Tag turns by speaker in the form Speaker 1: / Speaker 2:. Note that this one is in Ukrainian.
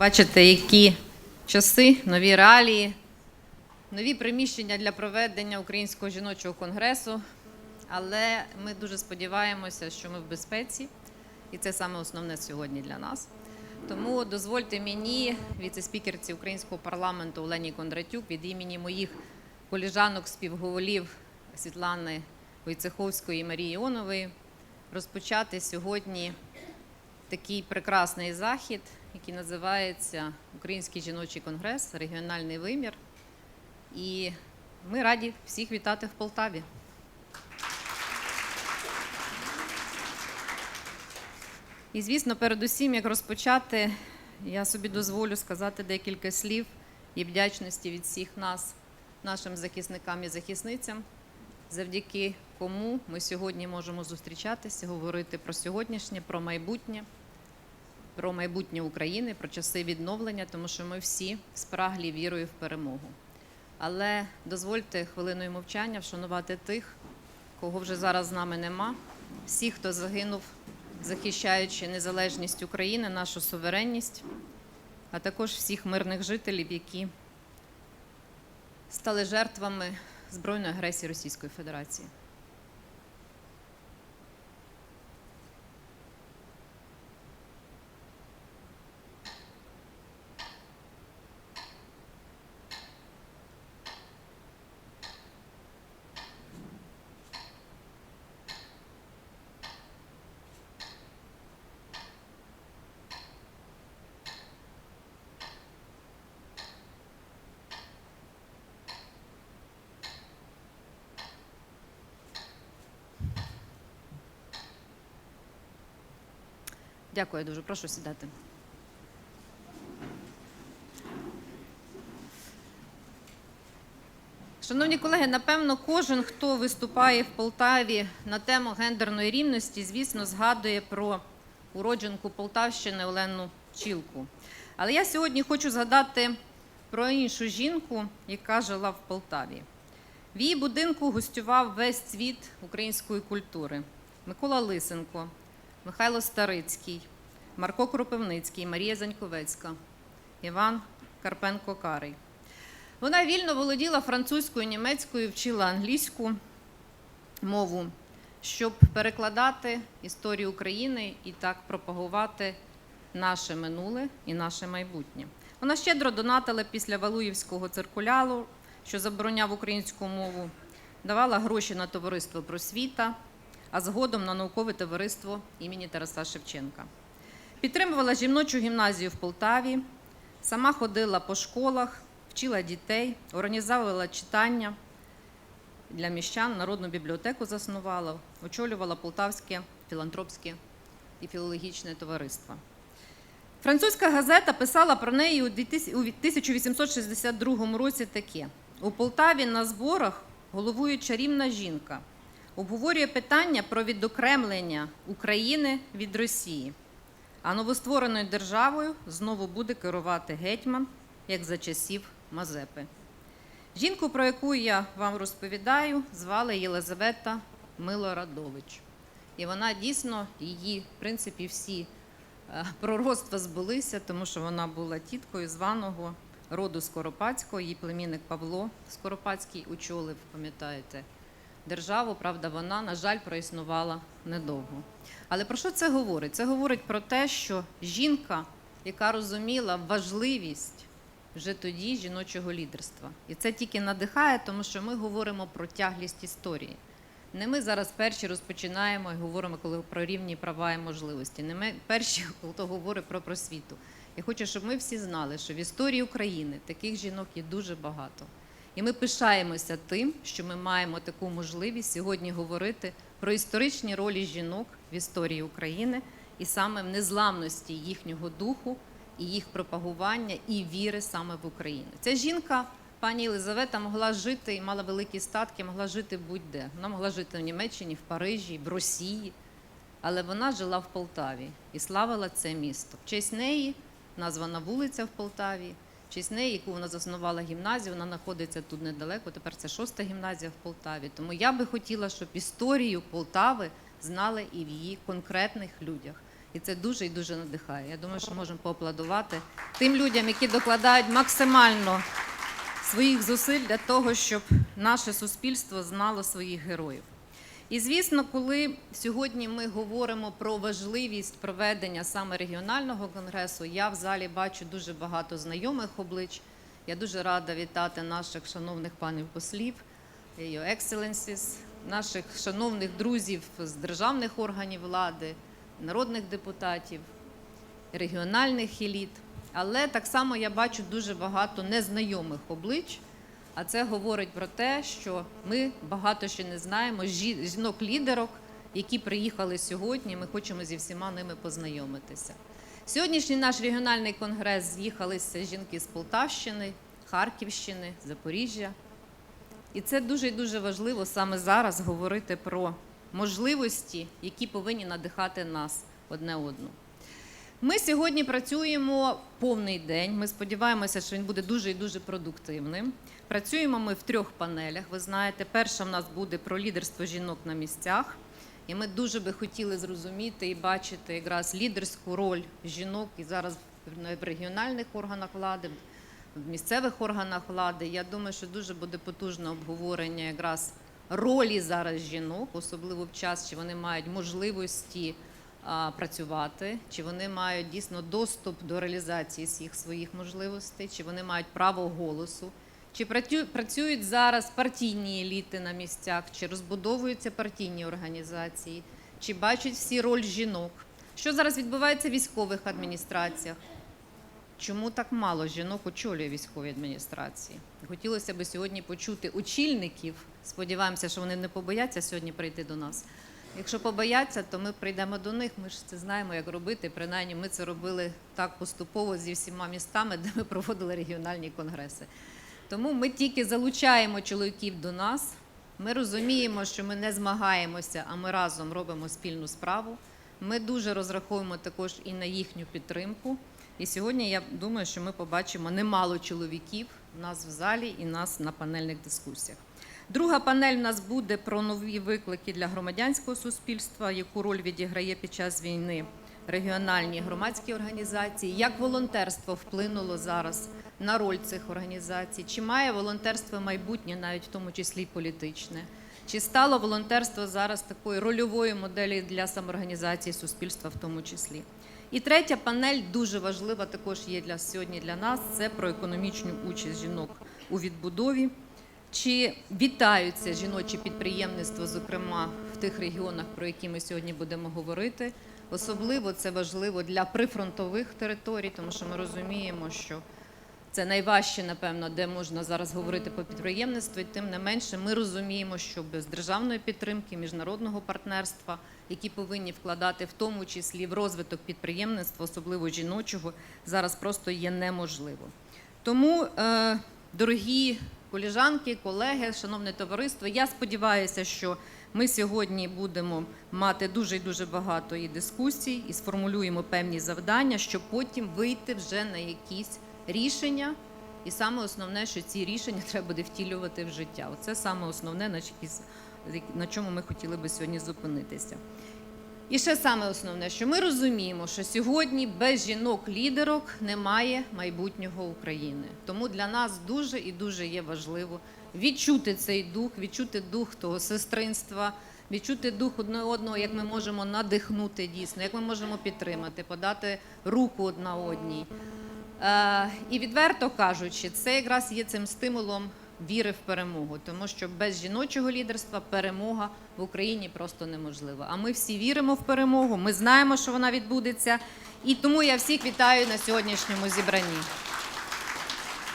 Speaker 1: Бачите, які часи, нові реалії, нові приміщення для проведення Українського жіночого конгресу. Але ми дуже сподіваємося, що ми в безпеці, і це саме основне сьогодні для нас. Тому дозвольте мені, віце-спікерці Українського парламенту Олені Кондратюк, від імені моїх коліжанок, співголів Світлани Войцеховської і Марії Іонової, розпочати сьогодні такий прекрасний захід, який називається Український жіночий конгрес, регіональний вимір. І ми раді всіх вітати в Полтаві. І, звісно, передусім, як розпочати, я собі дозволю сказати декілька слів і вдячності від всіх нас, нашим захисникам і захисницям, завдяки кому ми сьогодні можемо зустрічатися, говорити про сьогоднішнє, про майбутнє, про майбутнє України, про часи відновлення, тому що ми всі спраглі вірою в перемогу. Але дозвольте хвилиною мовчання вшанувати тих, кого вже зараз з нами нема, всіх, хто загинув, захищаючи незалежність України, нашу суверенність, а також всіх мирних жителів, які стали жертвами збройної агресії Російської Федерації. Дякую дуже. Прошу сідати. Шановні колеги, напевно, кожен, хто виступає в Полтаві на тему гендерної рівності, звісно, згадує про уродженку Полтавщини Олену Чілку. Але я сьогодні хочу згадати про іншу жінку, яка жила в Полтаві. В її будинку гостював весь цвіт української культури: Микола Лисенко, Михайло Старицький, Марко Кропивницький, Марія Заньковецька, Іван Карпенко Карий. Вона вільно володіла французькою, німецькою, вчила англійську мову, щоб перекладати історію України і так пропагувати наше минуле і наше майбутнє. Вона щедро донатила після Валуївського циркуляру, що забороняв українську мову, давала гроші на товариство просвіта, а згодом на наукове товариство імені Тараса Шевченка. Підтримувала жіночу гімназію в Полтаві, сама ходила по школах, вчила дітей, організовувала читання для міщан, народну бібліотеку заснувала, очолювала Полтавське філантропське і філологічне товариство. Французька газета писала про неї у 1862 році таке: у Полтаві на зборах головує чарівна жінка, обговорює питання про відокремлення України від Росії. А новоствореною державою знову буде керувати гетьман, як за часів Мазепи. Жінку, про яку я вам розповідаю, звали Єлизавета Милорадович. І вона дійсно, її, в принципі, всі е, пророцтва збулися, тому що вона була тіткою званого роду Скоропадського, її племінник Павло Скоропадський очолив, пам'ятаєте, державу. Правда, вона, на жаль, проіснувала недовго. Але про що це говорить? Це говорить про те, що жінка, яка розуміла важливість вже тоді жіночого лідерства. І це тільки надихає, тому що ми говоримо про тяглість історії. Не ми зараз перші розпочинаємо і говоримо коли про рівні права і можливості. Не ми перші, хто говорить про просвіту. Я хочу, щоб ми всі знали, що в історії України таких жінок є дуже багато. І ми пишаємося тим, що ми маємо таку можливість сьогодні говорити про історичні ролі жінок в історії України і саме в незламності їхнього духу і їх пропагування і віри саме в Україну. Ця жінка, пані Єлизавета, могла жити і мала великі статки, могла жити будь-де. Вона могла жити в Німеччині, в Парижі, в Росії, але вона жила в Полтаві і славила це місто. В честь неї названа вулиця в Полтаві. Честь неї, яку вона заснувала гімназію, вона знаходиться тут недалеко. Тепер це шоста гімназія в Полтаві. Тому я би хотіла, щоб історію Полтави знали і в її конкретних людях. І це дуже і дуже надихає. Я думаю, що можемо поаплодувати тим людям, які докладають максимально своїх зусиль для того, щоб наше суспільство знало своїх героїв. І звісно, коли сьогодні ми говоримо про важливість проведення саме регіонального конгресу, я в залі бачу дуже багато знайомих облич. Я дуже рада вітати наших шановних панів послів, Your Excellencies, наших шановних друзів з державних органів влади, народних депутатів, регіональних еліт. Але так само я бачу дуже багато незнайомих облич. А це говорить про те, що ми багато ще не знаємо жінок-лідерок, які приїхали сьогодні. Ми хочемо зі всіма ними познайомитися. Сьогоднішній наш регіональний конгрес з'їхалися жінки з Полтавщини, Харківщини, Запоріжжя. І це дуже дуже важливо саме зараз говорити про можливості, які повинні надихати нас одне одну. Ми сьогодні працюємо повний день. Ми сподіваємося, що він буде дуже і дуже продуктивним. Працюємо ми в трьох панелях. Ви знаєте, перша в нас буде про лідерство жінок на місцях. І ми дуже би хотіли зрозуміти і бачити якраз лідерську роль жінок і зараз в регіональних органах влади, в місцевих органах влади. Я думаю, що дуже буде потужне обговорення якраз ролі зараз жінок, особливо в час, чи вони мають можливості працювати, чи вони мають дійсно доступ до реалізації всіх своїх можливостей, чи вони мають право голосу. Чи працюють зараз партійні еліти на місцях, чи розбудовуються партійні організації, чи бачать всі роль жінок? Що зараз відбувається в військових адміністраціях? Чому так мало жінок очолює військові адміністрації? Хотілося б сьогодні почути очільників. Сподіваємося, що вони не побояться сьогодні прийти до нас. Якщо побояться, то ми прийдемо до них. Ми ж це знаємо, як робити. Принаймні, ми це робили так поступово зі всіма містами, де ми проводили регіональні конгреси. Тому ми тільки залучаємо чоловіків до нас. Ми розуміємо, що ми не змагаємося, а ми разом робимо спільну справу. Ми дуже розраховуємо також і на їхню підтримку. І сьогодні я думаю, що ми побачимо немало чоловіків у нас в залі і нас на панельних дискусіях. Друга панель у нас буде про нові виклики для громадянського суспільства, яку роль відіграє під час війни регіональні громадські організації, як волонтерство вплинуло зараз на роль цих організацій, чи має волонтерство майбутнє, навіть в тому числі й політичне. Чи стало волонтерство зараз такою рольовою моделлю для самоорганізації суспільства, в тому числі? І третя панель дуже важлива також є для сьогодні для нас. Це про економічну участь жінок у відбудові. Чи вітаються жіночі підприємництво, зокрема в тих регіонах, про які ми сьогодні будемо говорити? Особливо це важливо для прифронтових територій, тому що ми розуміємо, що це найважче, напевно, де можна зараз говорити про підприємництво. І тим не менше, ми розуміємо, що без державної підтримки, міжнародного партнерства, які повинні вкладати в тому числі в розвиток підприємництва, особливо жіночого, зараз просто є неможливо. Тому, е, дорогі коліжанки, колеги, шановне товариство, я сподіваюся, що ми сьогодні будемо мати дуже і дуже багато і дискусій, і сформулюємо певні завдання, щоб потім вийти вже на якісь рішення. І саме основне, що ці рішення треба буде втілювати в життя. Оце саме основне, на чому ми хотіли би сьогодні зупинитися. І ще саме основне, що ми розуміємо, що сьогодні без жінок-лідерок немає майбутнього України. Тому для нас дуже і дуже є важливо відчути цей дух, відчути дух того сестринства, відчути дух одне одного, як ми можемо надихнути дійсно, як ми можемо підтримати, подати руку одна одній. Е, і відверто кажучи, це якраз є цим стимулом віри в перемогу, тому що без жіночого лідерства перемога в Україні просто неможлива. А ми всі віримо в перемогу, ми знаємо, що вона відбудеться. І тому я всіх вітаю на сьогоднішньому зібранні.